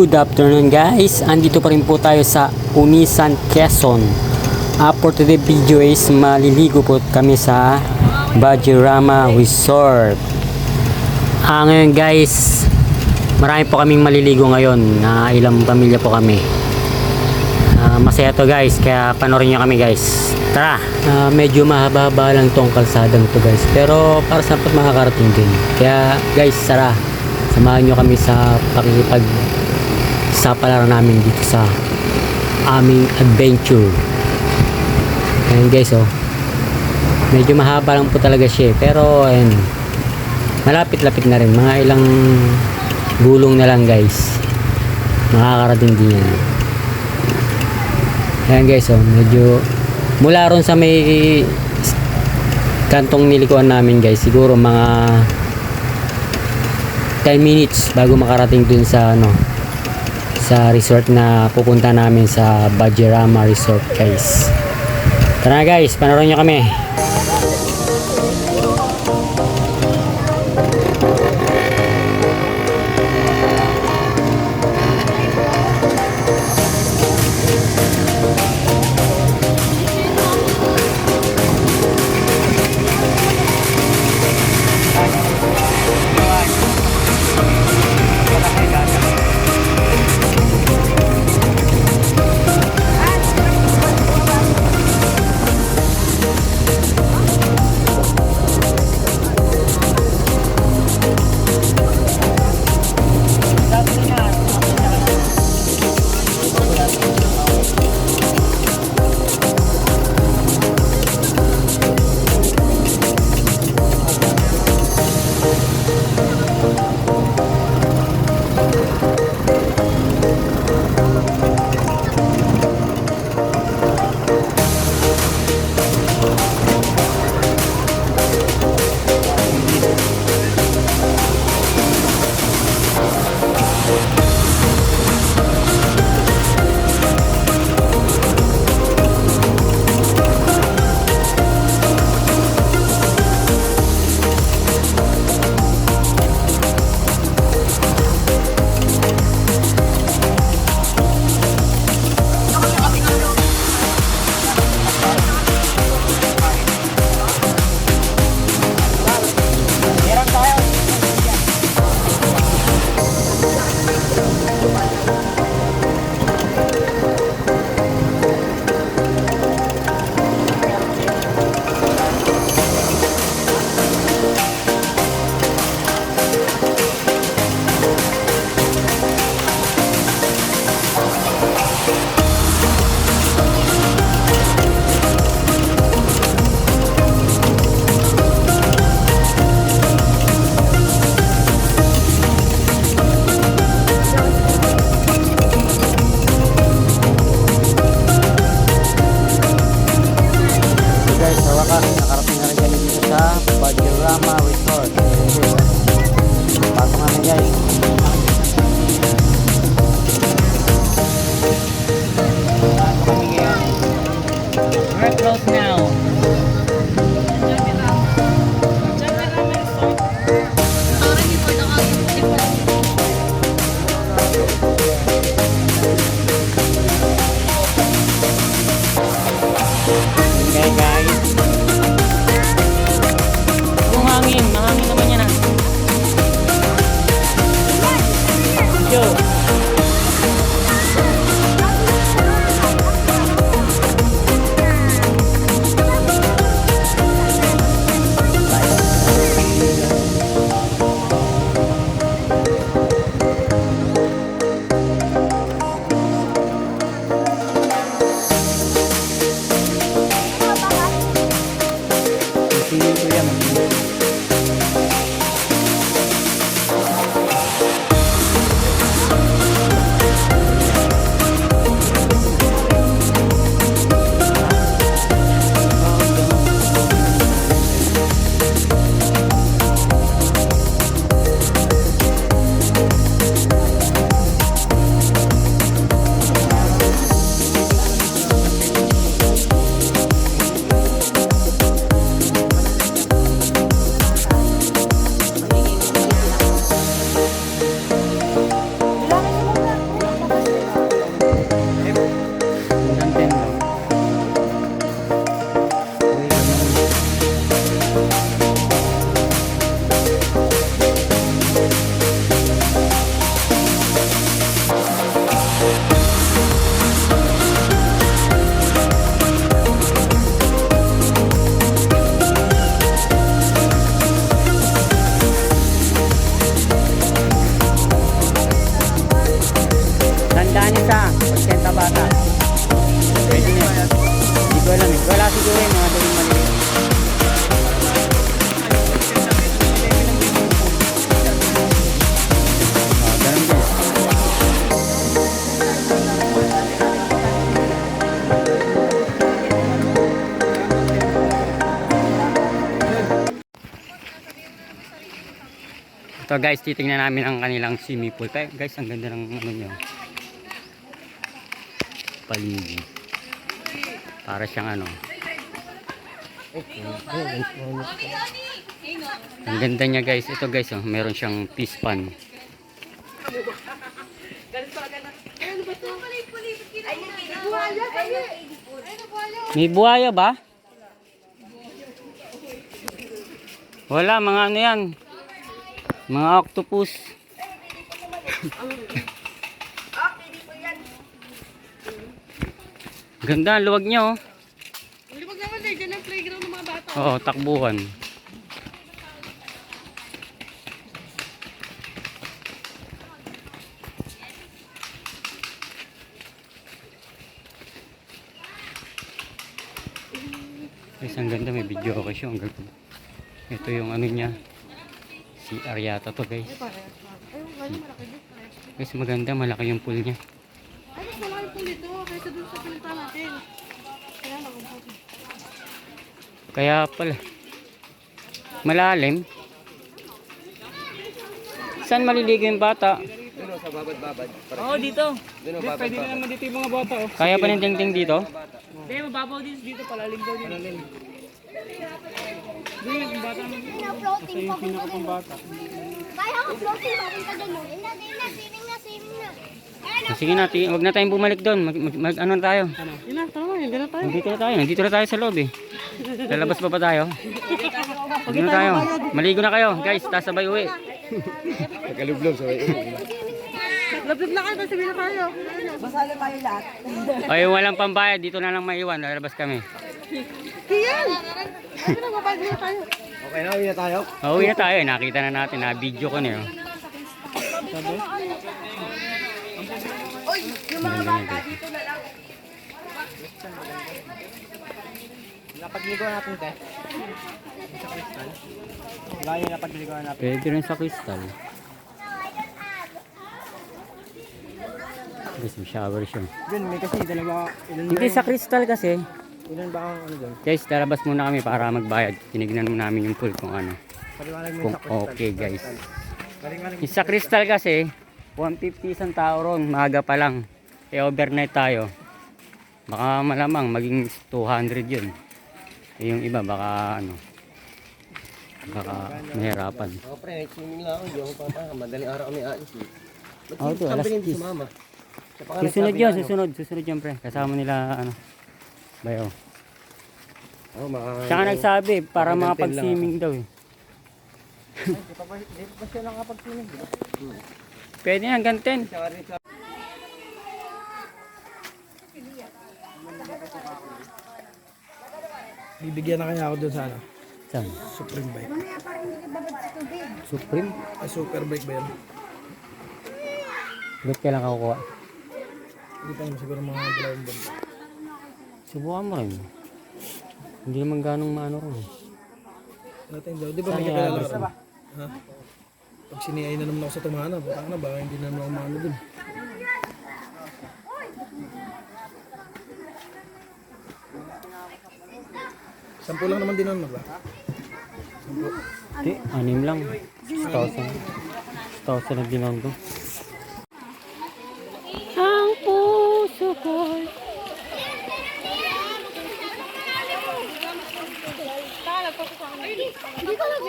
Good afternoon guys, andito pa rin po tayo sa Unisan, Quezon. Uh, for today video is maliligo po kami sa Bajirama Resort. Ah, ngayon guys, marami po kaming maliligo ngayon na ilang pamilya po kami. Ah, masaya to guys, kaya panoorin nyo kami guys. Tara! Ah, medyo mahaba-haba lang tong kalsadang to guys, pero para sa makakarating din. Kaya guys, tara! Samahan nyo kami sa pakikipag sa palaro namin dito sa aming adventure. Ayan guys oh. Medyo mahaba lang po talaga siya eh. Pero ayan. Malapit-lapit na rin. Mga ilang gulong na lang guys. Makakarating din yan. Ayan guys oh. Medyo mula ron sa may kantong nilikuan namin guys. Siguro mga 10 minutes bago makarating dun sa ano sa resort na pupunta namin sa Bajirama Resort guys. Tara guys, panoorin nyo kami. Ito guys, titingnan namin ang kanilang swimming pool. Kaya guys, ang ganda ng ano nyo. Paligid. Para siyang ano. Ang ganda niya guys. Ito guys, oh, meron siyang fish pan. May buhaya ba? Wala, mga ano yan. Mga octopus. Ganda, luwag niya oh. Libag naman eh, dyan ang playground ng mga bata. Oo, takbuhan. Guys, ang ganda. May video ako siya. Ang ganda. Ito yung ano niya. Si Ariata to guys. Ayun, gano'n malaki dito. Guys, maganda. Malaki yung pool niya. Ay, mas malaki po dito kaysa dun sa pinunta natin. Kaya nakabuti. Kaya pala. Malalim. Saan maliligo yung bata? Oo, dito. Hindi, pwede na naman dito yung mga bata. Oh. Kaya pa ng tingting dito? Hindi, mababaw din dito. Palalim daw dito. Hindi, yung bata naman. floating Yung pinakapang bata. Kaya ako floating papunta doon. no? Yun na, yun na, swimming na, swimming na. Ah, Sige na, ti- huwag na tayong bumalik doon. Mag, mag, mag- ano na tayo? Yun na, tama, gano'n tayo. Nandito na tayo. Nandito na tayo sa loob eh. Lalabas pa ba tayo? Huwag na tayo. Maligo na kayo. Guys, tas sabay uwi. Lapit na kayo, sabihin na tayo. Ay, walang pambayad. Dito na lang maiwan. Lalabas kami. Kiyan! Ay, nagpapag na tayo. Uuwi na tayo. Nakita na natin. Na video ko na yun. Yung mga bata dito na lang. Napagliguan natin, te. Sa kristal. Wala yung napagliguan natin. Pwede rin sa crystal. Guys, may shower siya. Yun, may kasi dalawa. Hindi sa crystal kasi. Ilan ba ang ano doon? Guys, lalabas muna kami para magbayad. Tinignan mo namin yung pool kung ano. Kung yung okay guys. Paliwanag mo. Yung sa crystal kasi, 150 isang tao ron. Maaga pa lang. Eh, overnight tayo. Baka malamang maging 200 yun. Eh, yung iba baka ano. Baka mahirapan. Ako pre, swimming lang ako, hindi ako papa. Madaling araw kami aalis eh. Ba't Oh, ito, sabi 10. sa mama? Susunod yun, ano. susunod. Susunod yun pre. Kasama nila ano. Bayo. Oo, maka... Tsaka nagsabi, para Hanggang 10 lang makapag-swimming daw eh. Di pa ba di pa siya nakapag-swimming, di ba? Pwede hanggang 10. Siya rin sa... Bibigyan na kaya ako doon sa ano? Saan? Supreme bike. Supreme? Ay, super bike ba yun? Ba't kailan ka kukuha? Hindi pa naman siguro mga dalawang buwan. Subukan mo rin. Hindi naman ganong maano rin. eh. Natin daw. Di ba may kakilala ka? Ha? Pag siniyay na naman ako sa tumana, baka na, baka hindi na naman ako maano dun. Sampu lang naman din naman ba? Hindi, anim lang. 6,000. 6,000 na ginon ko. Ang puso ko'y Hindi ko lang.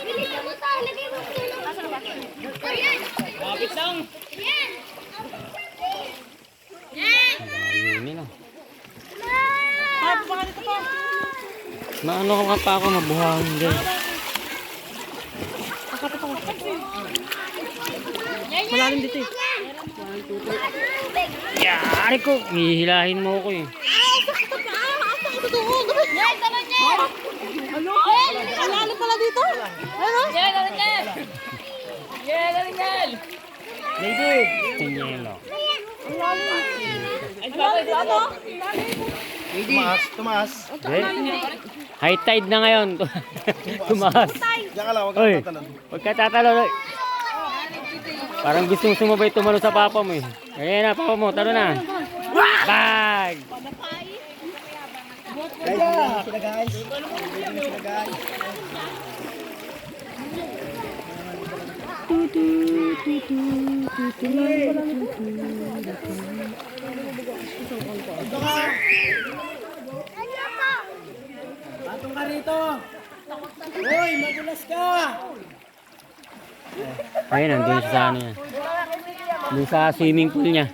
Hindi mo sa lagay mo tulong. Asa ba? Ayan. Kapit lang! Ayun nila. Ah, baka dito pa. Maano ka pa ako mabuhangin dyan. Malalim dito eh. Yari ko! Hihilahin mo ako eh. Yan. Ano? Malalim pala dito. Ano? Yan, tara niya. Yan, tara niya. Tinyelo. Tumaas, tumaas. Eh, High tide na ngayon. Tumaas. Diyan ka lang, huwag ka Oy, tatalon. huwag ka. Parang gustong sumabay tumalo sa papa mo eh. Ayan na, papa mo, talo na. Bag! Guys, sila guys. Sila guys. Patong ka rito. Hoy, magulas ka. Ayun, nandun siya sa ano niya. Doon sa swimming pool niya.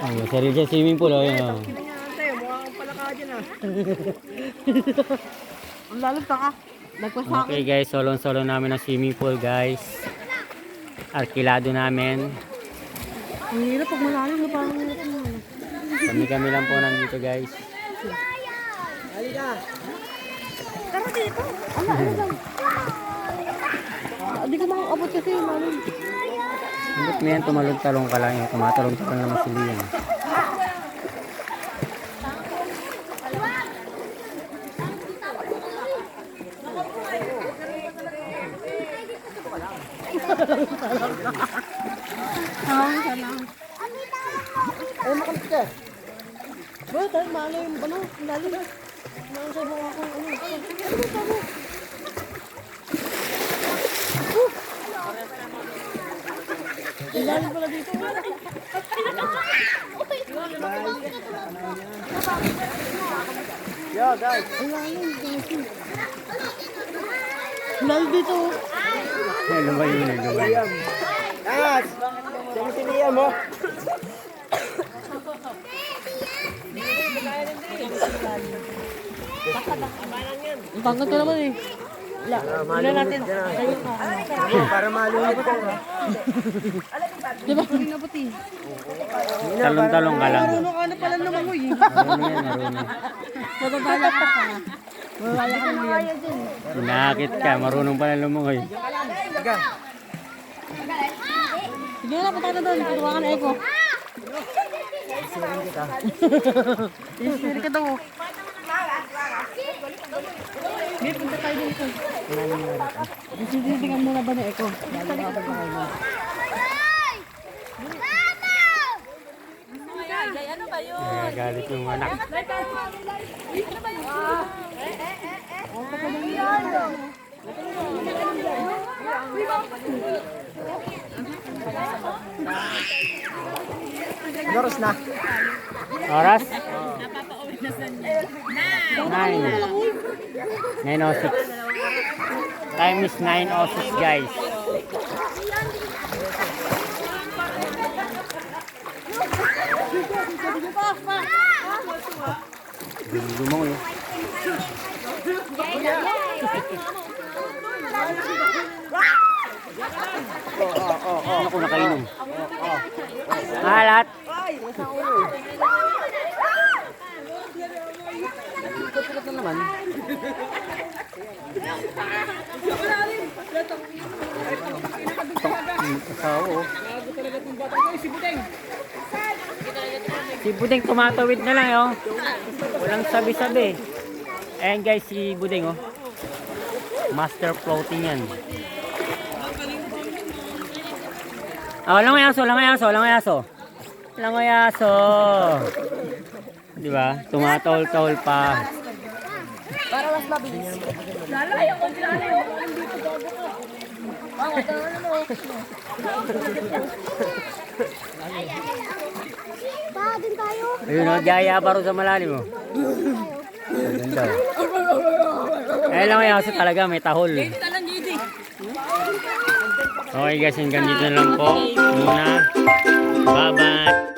Ay, may sarili siya swimming pool. Oh, yun, oh. Ang lalim ka ka. Okay guys, solo-solo namin ang swimming pool guys. Arkilado namin. Ang hirap pag malalim na parang Kami-kami lang po nandito guys. Tara dito. Ano, ano lang. Hindi ko makakabot kasi malalim. Hindi mo yan tumalong-talong ka lang. Yung tumatalong-talong naman si Liam. Ay, makalit ka. Ba, tayo malalim. Ano, ang lalim. Ano sa mga ako, ano. Ano, ano. Ang lalim pala dito. Yo, guys. Ang lalim. dito. Ang lalim dito. Ay, lumayo na, lumayo. Guys. Sino si Liam mo? Ang pangkat ko naman eh. Wala. Wala natin. Tayo ka. Para malunod ko. Di ba? Hindi na puti. Talong-talong ka lang. Ano ka na pala lumangoy eh. Marunong yan, marunong. Madadaya ka ka naman yan. Nakakit ka, marunong pala lumungoy. Sige na, punta ka na doon. Turuan ka na Eko. Isiri ka daw. May punta tayo dito. Isirikan muna ba na Eko? Na ako kayo. Nagagalit yung anak. Doros na. Oras? 9. 9.06. Time is 9.06 guys. Gumango yun. Ano ko nakainom? Alat. Asawa oh. Si Budeng tumatawid na lang oh. Walang sabi-sabi. Ayan guys si Budeng oh. Master floating yan. Ah, walang yaso, walang yaso, walang yaso. Walang yaso. Di ba? Tumatol-tol pa. Pa, dun tayo. Ayun o, jaya rin sa malalim mo. Ganda. Eh lang yaso talaga, may tahol. Okay guys, hanggang dito na lang po. Muna. Bye-bye.